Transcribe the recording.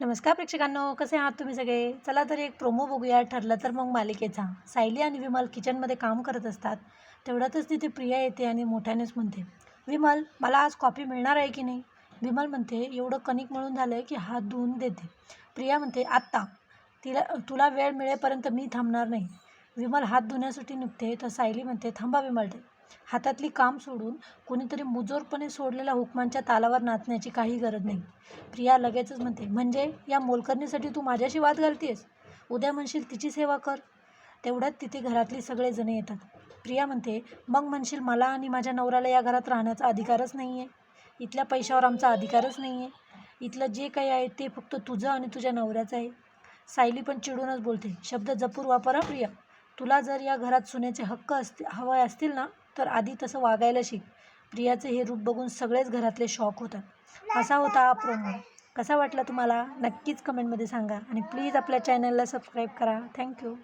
नमस्कार प्रेक्षकांनो कसे आहात तुम्ही सगळे? चला तर एक प्रोमो बघूया. ठरलं तर मग मालिकेचा. सायली आणि विमल किचनमध्ये काम करत असतात. तेवढ्यातच तिथे प्रिया येते आणि मोठ्यानेच म्हणते विमल मला आज कॉफी मिळणार आहे की नाही? विमल म्हणते एवढं कणिक मिळून झालं आहे की हात धुवून देते. प्रिया म्हणते आत्ता. तिला तुला वेळ मिळेपर्यंत मी थांबणार नाही. विमल हात धुण्यासाठी निघते तर सायली म्हणते थांबा विमल. हातातली काम सोडून कुणीतरी मुजोरपणे सोडलेल्या हुकमांच्या तालावर नाचण्याची काही गरज नाही. प्रिया लगेचच म्हणते म्हणजे या मोलकरणीसाठी तू माझ्याशी वाद घालतेस उद्या म्हणशील तिची सेवा कर. तेवढ्यात तिथे घरातली सगळेजण येतात. प्रिया म्हणते मग म्हणशील मला आणि माझ्या नवऱ्याला या घरात राहण्याचा अधिकारच नाही आहे इथल्या पैशावर आमचा अधिकारच नाही आहे इथलं जे काही आहे ते फक्त तुझं आणि तुझ्या नवऱ्याचं आहे. सायली पण चिडूनच बोलते शब्द जपूर वापरा प्रिया. तुला जर या घरात सुनेचे हक्क असते हवं असतील ना तर आधी तसं वागायला शिक. प्रियाचे हे रूप बघून सगळेच घरातले शॉक होतात. असा होता हा प्रोमो कसा वाटला तुम्हाला? नक्कीच कमेंटमध्ये सांगा. आणि प्लीज आपल्या चॅनलला सबस्क्राईब करा. थँक्यू